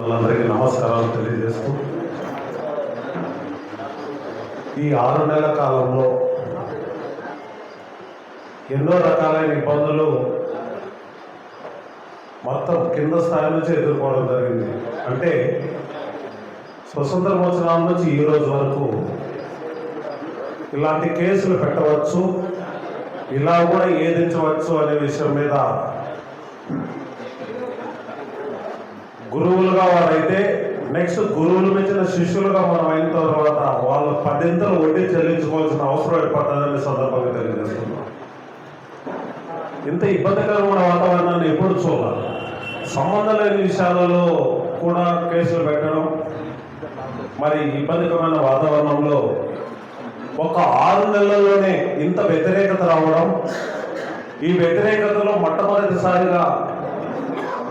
నమస్కారాలు తెలియజేస్తూ ఈ ఆరు నెలల కాలంలో ఎన్నో రకాలైన ఇబ్బందులు మొత్తం కింద స్థాయి నుంచి ఎదుర్కోవడం జరిగింది. అంటే స్వతంత్ర మోచనాల నుంచి ఈ రోజు వరకు ఇలాంటి కేసులు పెట్టవచ్చు ఇలా కూడా ఏదించవచ్చు అనే విషయం మీద గురువులుగా వారైతే నెక్స్ట్ గురువులు మించిన శిష్యులుగా మనం అయిన తర్వాత వాళ్ళు పదింతలు వడ్డీ చెల్లించుకోవాల్సిన అవసరం ఏర్పడుతుందని సందర్భంగా తెలియజేస్తున్నాం. ఇంత ఇబ్బందికరమైన వాతావరణాన్ని ఎప్పుడు చూడాలి? సంబంధం లేని విషయాలలో కూడా కేసులు పెట్టడం మరి ఇబ్బందికరమైన వాతావరణంలో ఒక ఆరు నెలల్లోనే ఇంత వ్యతిరేకత రావడం ఈ వ్యతిరేకతలో మొట్టమొదటిసారిగా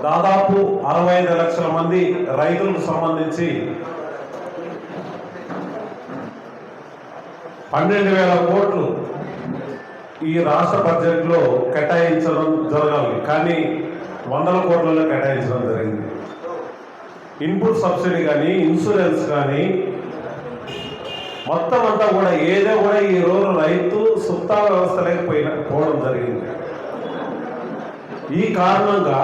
దాదాపు అరవై ఐదు లక్షల మంది రైతులకు సంబంధించి పన్నెండు వేల కోట్లు ఈ రాష్ట్ర బడ్జెట్లో కేటాయించడం జరగాలి. కానీ వందల కోట్లలో కేటాయించడం జరిగింది. ఇన్పుట్ సబ్సిడీ కానీ ఇన్సూరెన్స్ కానీ మొత్తం అంతా కూడా ఏదో కూడా ఈ రోజు రైతు సుత్తా వ్యవస్థ లేకపోయినా పోవడం జరిగింది. ఈ కారణంగా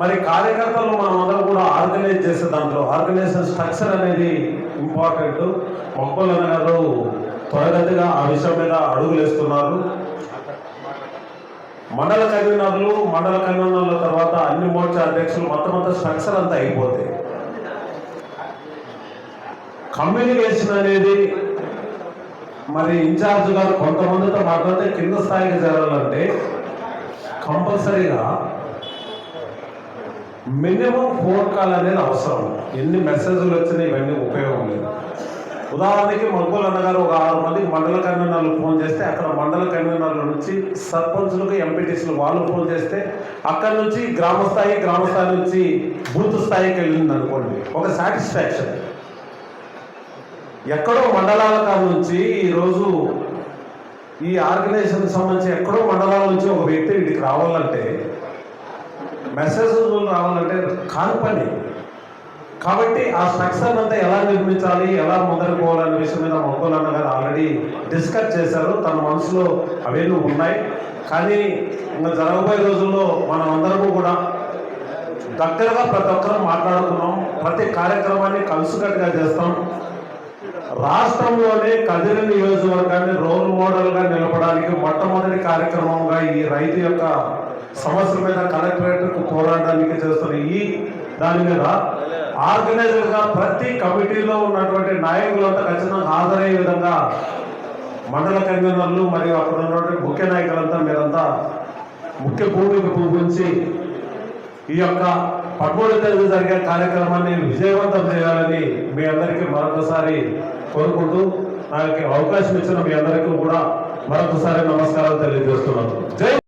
మరి కార్యకర్తలు మనం అందరం కూడా ఆర్గనైజ్ చేసే దాంట్లో ఆర్గనైజేషన్ స్ట్రక్చర్ అనేది ఇంపార్టెంట్. మొక్కలన్న గారు త్వరగతిగా ఆ విషయం మీద అడుగులేస్తున్నారు మండల కన్వీనర్లు మండల కన్వీనర్ల తర్వాత అన్ని మోర్చా అధ్యక్షులు మొత్తం అంతా స్ట్రక్చర్ అంతా అయిపోతాయి కమ్యూనికేషన్ అనేది మరి ఇన్ఛార్జ్ గారు కొంతమందితో మాట్లాడితే కింద స్థాయికి జరగాలంటే కంపల్సరీగా మినిమం ఫోన్ కాల్ అనేది అవసరం. ఎన్ని మెసేజ్లు వచ్చినా ఇవన్నీ ఉపయోగం లేదు. ఉదాహరణకి మగ్గులు అన్నగారు ఒక ఆరు మందికి మండల కన్వీనర్లు ఫోన్ చేస్తే అక్కడ మండల కన్వీనర్ల నుంచి సర్పంచులకు ఎంపీటీసీలు వాళ్ళు ఫోన్ చేస్తే అక్కడ నుంచి గ్రామ స్థాయి గ్రామ స్థాయి నుంచి బూత్ స్థాయికి వెళ్ళింది అనుకోండి. ఒక సాటిస్ఫాక్షన్. ఎక్కడో మండలాల కాడ నుంచి ఈరోజు ఈ ఆర్గనైజేషన్ సంబంధించి ఎక్కడో మండలాల నుంచి ఒక వ్యక్తి ఇంటికి రావాలంటే మెసేజ్ రావాలంటే కాని పని కాబట్టి ఆ స్ట్రక్చర్ అంతా ఎలా నిర్మించాలి ఎలా మొదలు విషయం మీద మొక్కలు అన్న గారు ఆల్రెడీ డిస్కస్ చేశారు. తన మనసులో అవన్నీ ఉన్నాయి. కానీ ఇంకా జరగబోయే రోజుల్లో మనం అందరము కూడా దగ్గరగా ప్రతి ఒక్కరూ మాట్లాడుకున్నాం. ప్రతి కార్యక్రమాన్ని కలుసుకట్టుగా చేస్తాం. రాష్ట్రంలోనే కదిరి నియోజకవర్గాన్ని రోల్ మోడల్గా నిలపడానికి మొట్టమొదటి కార్యక్రమంగా ఈ రైతు యొక్క సమస్యల మీద కలెక్టరేట్కు పోరాడడానికి చేస్తున్న ఈ దాని మీద ఆర్గనైజర్గా ప్రతి కమిటీలో ఉన్నటువంటి నాయకులంతా ఖచ్చితంగా హాజరయ్యే విధంగా మండల కన్వీనర్లు మరియు అక్కడ ఉన్నటువంటి ముఖ్య నాయకులంతా మీరంతా ముఖ్య భూమికి పూజించి ఈ యొక్క పదమూడు తేదీ జరిగే కార్యక్రమాన్ని విజయవంతం చేయాలని మీ అందరికీ మరొకసారి కోరుకుంటూ నాకు అవకాశం ఇచ్చిన మీ అందరికీ కూడా మరొకసారి నమస్కారం తెలియజేస్తున్నాను. జై